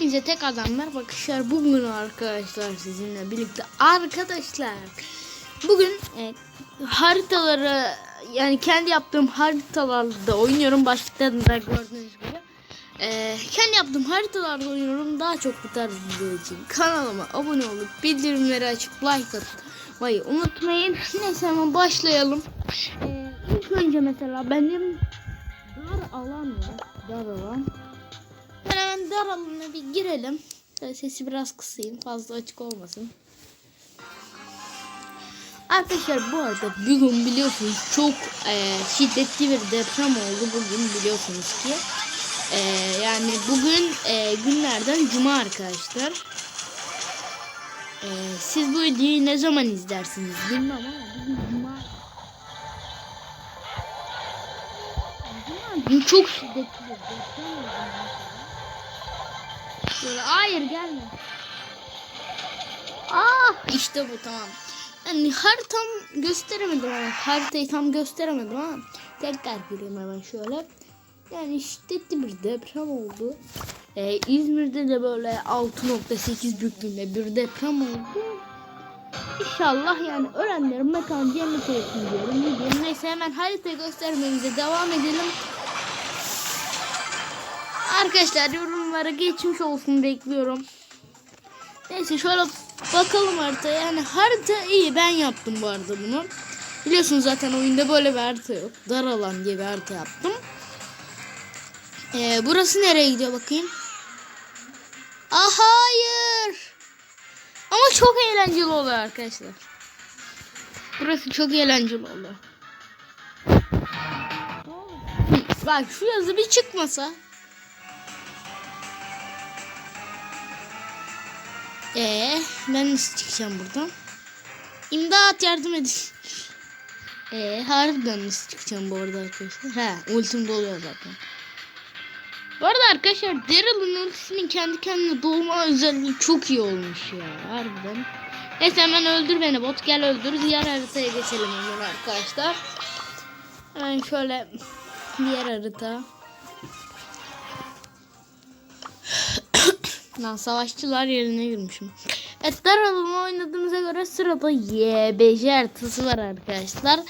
Hepinize tekrardan merhaba arkadaşlar. Bugün arkadaşlar sizinle birlikte arkadaşlar. Bugün e, haritaları yani kendi yaptığım haritalarda oynuyorum. Başlıkta da gördüğünüz gibi. E, kendi yaptığım haritalarda oynuyorum. Daha çok bu tarz video için kanalıma abone olup bildirimleri açıp like atmayı unutmayın. Neyse hemen başlayalım. E, ilk önce mesela benim dar alan var. Dar alan. Dar alanına bir girelim. Sesi biraz kısayım. Fazla açık olmasın. Arkadaşlar bu arada bugün biliyorsunuz çok e, şiddetli bir deprem oldu bugün biliyorsunuz ki. E, yani bugün e, günlerden cuma arkadaşlar. E, siz bu videoyu ne zaman izlersiniz bilmem ama bugün cuma. Cuma çok şiddetli bir deprem oldu. Böyle hayır gelme. Ah işte bu tamam. Yani haritam gösteremedim ama haritayı tam gösteremedim ama tekrar gireyim hemen şöyle. Yani şiddetli bir deprem oldu. Ee, İzmir'de de böyle 6.8 büyüklüğünde bir deprem oldu. İnşallah yani ölenlerin mekanı cennet olsun diyorum. Diyeyim? Neyse hemen haritayı göstermemize devam edelim. Arkadaşlar yorumlara geçmiş olsun bekliyorum. Neyse şöyle bakalım haritaya. Yani harita iyi ben yaptım bu arada bunu. Biliyorsunuz zaten oyunda böyle bir harita yok. Dar alan diye bir harita yaptım. Ee, burası nereye gidiyor bakayım. Ah hayır. Ama çok eğlenceli oluyor arkadaşlar. Burası çok eğlenceli oluyor. Bak şu yazı bir çıkmasa. Ee, ben nasıl çıkacağım buradan? İmdat yardım edin. Ee, harbiden nasıl çıkacağım bu arada arkadaşlar? He, ultim doluyor zaten. Bu arada arkadaşlar Daryl'ın ultisinin kendi kendine dolma özelliği çok iyi olmuş ya harbiden. Neyse hemen öldür beni bot gel öldür. Diğer haritaya geçelim hemen arkadaşlar. Hemen şöyle diğer harita. Lan savaşçılar yerine girmişim. Evet Daralım'ı oynadığımıza göre sırada YBJ haritası var arkadaşlar.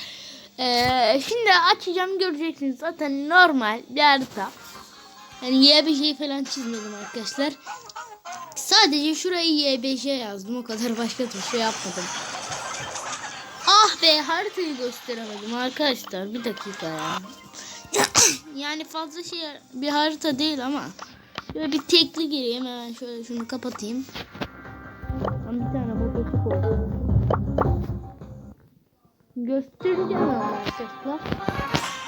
Ee, şimdi açacağım göreceksiniz. Zaten normal bir harita. Yani YBJ falan çizmedim arkadaşlar. Sadece şurayı YBJ yazdım. O kadar başka bir şey yapmadım. Ah be haritayı gösteremedim arkadaşlar. Bir dakika ya. yani fazla şey bir harita değil ama. Şöyle bir tekli gireyim hemen şöyle şunu kapatayım. Tam bir tane motosik oldu. Göstereceğim arkadaşlar.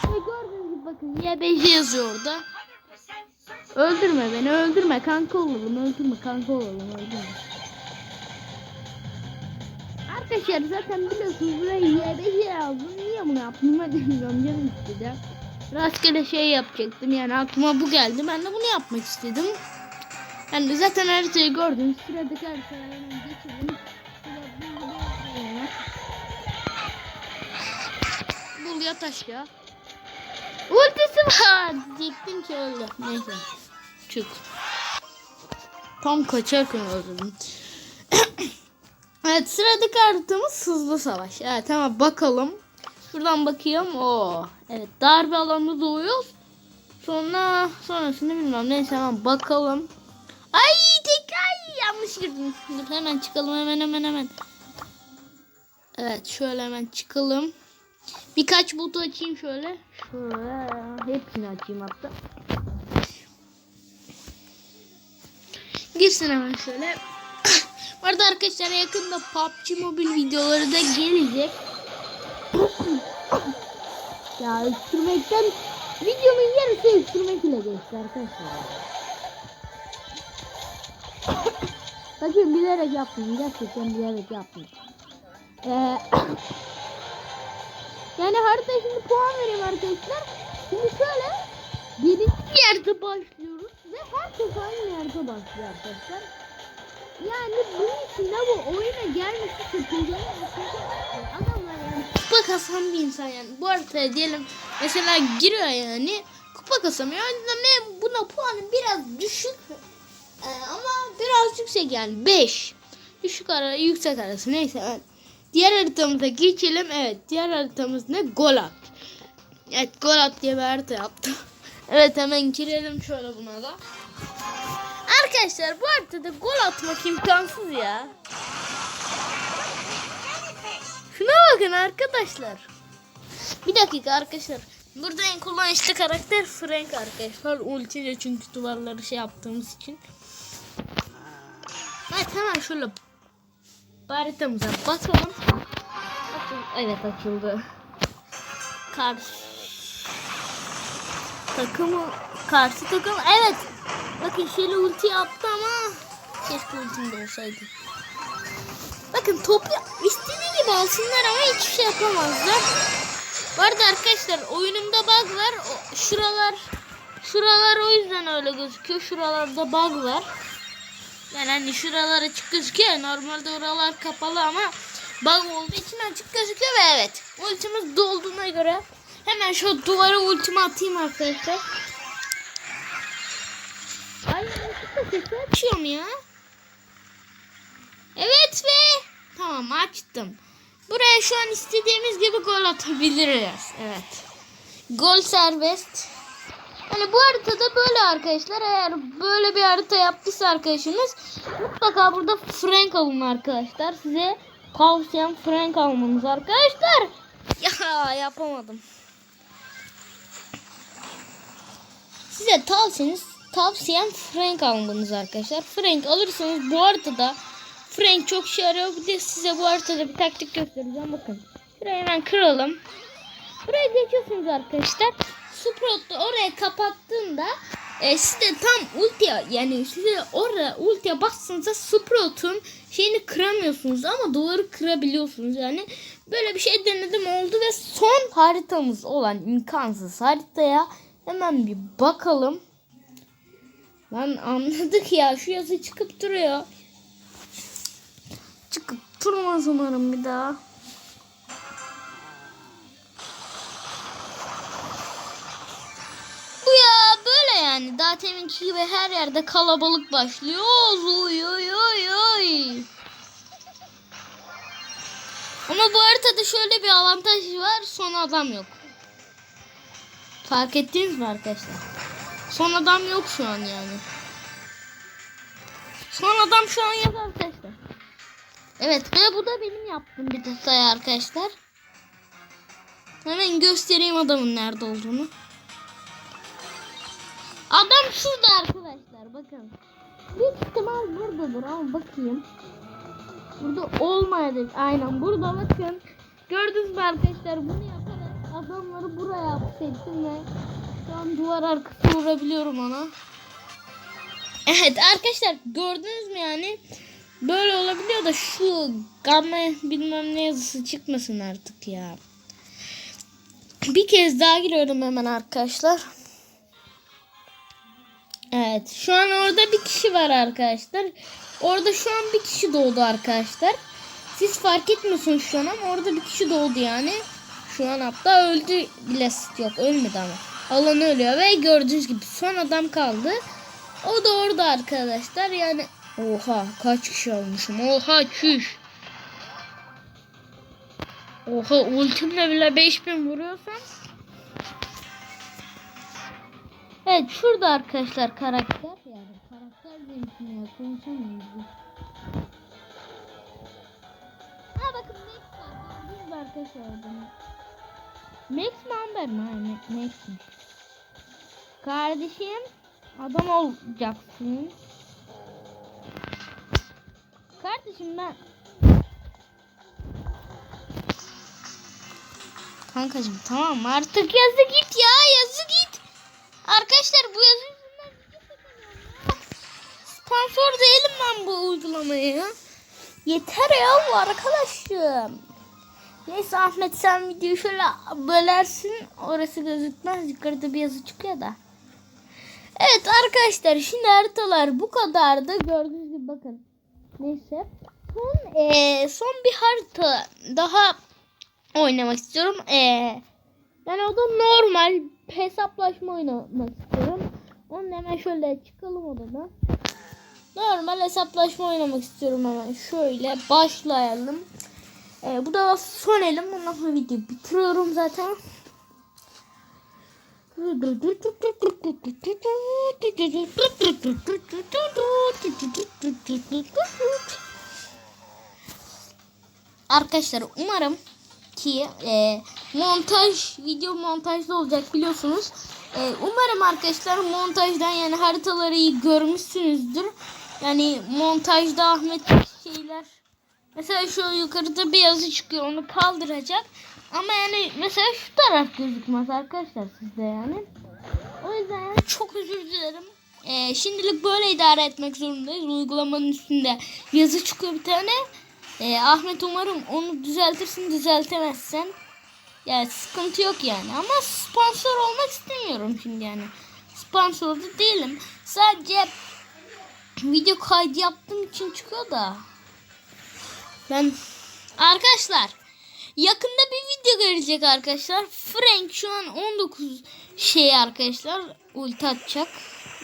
Ve gördüğünüz gibi bakın YBJ yazıyor orada. Öldürme beni öldürme kanka olalım öldürme kanka olalım öldürme. Arkadaşlar zaten biliyorsunuz buraya YBJ yazdım. Niye bunu yaptım ben bilmiyorum canım istedi. Rastgele şey yapacaktım yani aklıma bu geldi. Ben de bunu yapmak istedim. Yani zaten haritayı gördüm. Sıradaki haritaya hemen geçelim. Bul yat aşağı. Ultisi var. Diyecektim ki öldü. Neyse. Çık. Tam kaçarken öldürdüm. evet sıradaki haritamız hızlı savaş. Evet tamam bakalım. Şuradan bakayım. O. Evet darbe alanında doğuyoruz. Sonra sonrasını bilmem. Neyse hemen bakalım. Ay tekrar yanlış girdim. Dur hemen çıkalım hemen hemen hemen. Evet şöyle hemen çıkalım. Birkaç botu açayım şöyle. Şöyle hepsini açayım hatta. Girsin hemen şöyle. Bu arada arkadaşlar yakında PUBG Mobile videoları da gelecek. Ya öksürmekten videonun yarısı öksürmek ile geçti arkadaşlar. Bakın bilerek yaptım. Gerçekten bilerek yaptım. Ee, yani harita şimdi puan vereyim arkadaşlar. Şimdi şöyle birinci yerde başlıyoruz ve herkes aynı yerde başlıyor arkadaşlar. Yani bunun için de bu oyuna gelmesi adamlar yani kupa kasan bir insan yani. Bu haritaya diyelim mesela giriyor yani kupa kasamıyor. O yüzden ben buna puanım biraz düşük. Ee, ama biraz yüksek yani 5. Düşük ara yüksek arası neyse. Evet. Diğer haritamıza geçelim. Evet diğer haritamız ne? Golat. Evet Golat diye bir harita yaptım. evet hemen girelim şöyle buna da. Arkadaşlar bu haritada gol atmak imkansız ya. Şuna bakın arkadaşlar. Bir dakika arkadaşlar. Burada en kullanışlı karakter Frank arkadaşlar. Ultiyle çünkü duvarları şey yaptığımız için. Evet hemen şöyle haritamıza bakalım. Açıl evet açıldı. Karşı takımı karşı takım evet. Bakın şöyle ulti yaptı ama keşke ultim de olsaydı. Bakın topu gibi alsınlar ama hiçbir şey yapamazlar. Bu arada arkadaşlar oyunumda bug var. Şuralar şuralar o yüzden öyle gözüküyor. Şuralarda bug var. Yani hani şuralar açık gözüküyor. Normalde oralar kapalı ama bug olduğu için açık gözüküyor ve evet. Ultimiz dolduğuna göre hemen şu duvara ultimi atayım arkadaşlar. Ay açıyorum ya. Evet ve tamam açtım. Buraya şu an istediğimiz gibi gol atabiliriz. Evet. Gol serbest. Yani bu haritada böyle arkadaşlar. Eğer böyle bir harita yaptıysa arkadaşımız mutlaka burada Frank alın arkadaşlar. Size tavsiyem Frank almanız arkadaşlar. Ya yapamadım. Size tavsiyeniz tavsiyem Frank almanız arkadaşlar. Frank alırsanız bu haritada Frank çok işe yarıyor. Bir de size bu haritada bir taktik göstereceğim. Bakın. Şurayı hemen kıralım. Buraya geçiyorsunuz arkadaşlar. Sprout'u oraya kapattığında e, size tam ultiye yani size oraya ultiye bastığınızda Sprout'un şeyini kıramıyorsunuz ama duvarı kırabiliyorsunuz. Yani böyle bir şey denedim oldu ve son haritamız olan imkansız haritaya hemen bir bakalım. Lan anladık ya şu yazı çıkıp duruyor. Çıkıp durmaz umarım bir daha. Bu ya böyle yani. Daha teminki gibi her yerde kalabalık başlıyor. Oy oy oy oy. Ama bu haritada şöyle bir avantaj var. Son adam yok. Fark ettiniz mi arkadaşlar? Son adam yok şu an yani. Son adam şu an yok arkadaşlar. Evet ve bu da benim yaptığım bir detay arkadaşlar. Hemen göstereyim adamın nerede olduğunu. Adam şurada arkadaşlar bakın. Büyük ihtimal buradadır ama bakayım. Burada olmayacak. Aynen burada bakın. Gördünüz mü arkadaşlar bunu yaparak adamları buraya hapsettim ve şu an duvar arkası vurabiliyorum ona. Evet arkadaşlar gördünüz mü yani böyle olabiliyor da şu gamma bilmem ne yazısı çıkmasın artık ya. Bir kez daha giriyorum hemen arkadaşlar. Evet şu an orada bir kişi var arkadaşlar. Orada şu an bir kişi doğdu arkadaşlar. Siz fark etmiyorsunuz şu an ama orada bir kişi doğdu yani. Şu an hatta öldü bile yok ölmedi ama. Alan ölüyor ve gördüğünüz gibi son adam kaldı. O da orada arkadaşlar yani. Oha kaç kişi olmuşum. Oha çüş. Oha ultimle bile 5000 vuruyorsam. Evet şurada arkadaşlar karakter yani karakter demişim ya konuşamıyoruz. Ha bakın Max var. Gördünüz mü arkadaşlar adamı? Max mi Amber mi? Hayır Ma- Max'miş. Kardeşim adam olacaksın. Kardeşim ben Kankacım tamam artık yazı git ya yazı git. Arkadaşlar bu yazı yüzünden. Sponsor değilim ben bu uygulamaya. Yeter ya bu arkadaşım. Neyse Ahmet sen videoyu şöyle bölersin. Orası gözükmez. Yukarıda bir yazı çıkıyor da. Evet arkadaşlar şimdi haritalar bu kadardı. Gördüğünüz gibi bakın. Neyse. Son, eee, son bir harita daha oynamak istiyorum. Eee yani o da normal hesaplaşma oynamak istiyorum. Onun hemen şöyle çıkalım odadan. normal hesaplaşma oynamak istiyorum hemen. Şöyle başlayalım. Ee, bu da son elim. Ondan sonra videoyu bitiriyorum zaten. Arkadaşlar umarım ki e, montaj video montajda olacak biliyorsunuz. E, umarım arkadaşlar montajdan yani haritaları iyi görmüşsünüzdür. Yani montajda Ahmet şeyler mesela şu yukarıda bir yazı çıkıyor onu kaldıracak. Ama yani mesela şu taraf gözükmez arkadaşlar sizde yani. O yüzden yani çok özür dilerim. E, şimdilik böyle idare etmek zorundayız. Uygulamanın üstünde yazı çıkıyor bir tane. E, Ahmet umarım onu düzeltirsin düzeltemezsen. Yani sıkıntı yok yani. Ama sponsor olmak istemiyorum şimdi yani. Sponsor da değilim. Sadece video kaydı yaptığım için çıkıyor da. Ben arkadaşlar yakında bir video gelecek arkadaşlar. Frank şu an 19 şey arkadaşlar ulti atacak.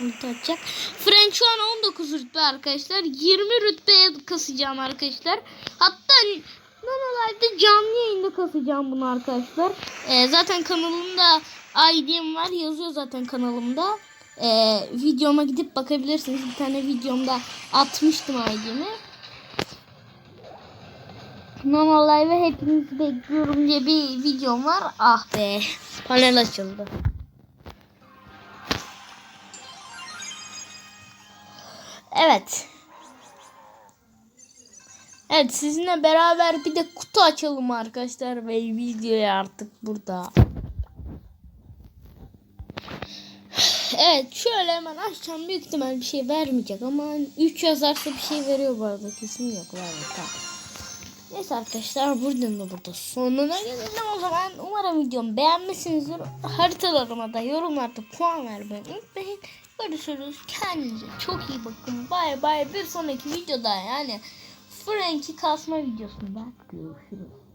Ulti atacak. Frank şu an 19 rütbe arkadaşlar. 20 rütbeye kasacağım arkadaşlar. Hatta Nanolar'da canlı yayında kasacağım bunu arkadaşlar. Ee, zaten kanalımda ID'm var. Yazıyor zaten kanalımda. Ee, videoma gidip bakabilirsiniz. Bir tane videomda atmıştım ID'mi. Nano Live'e hepinizi bekliyorum diye bir videom var. Ah be. Panel açıldı. Evet. Evet sizinle beraber bir de kutu açalım arkadaşlar ve videoyu artık burada. Evet şöyle hemen açacağım büyük ihtimal bir şey vermeyecek ama 3 yazarsa bir şey veriyor bu arada kesin yok vermiyor tamam. Neyse arkadaşlar buradan da burada sonuna gelelim o zaman. Umarım videomu beğenmişsinizdir. Haritalarıma da yorumlarda puan vermeyi unutmayın. Görüşürüz. Kendinize çok iyi bakın. Bay bay. Bir sonraki videoda yani Frank'i kasma videosunda görüşürüz.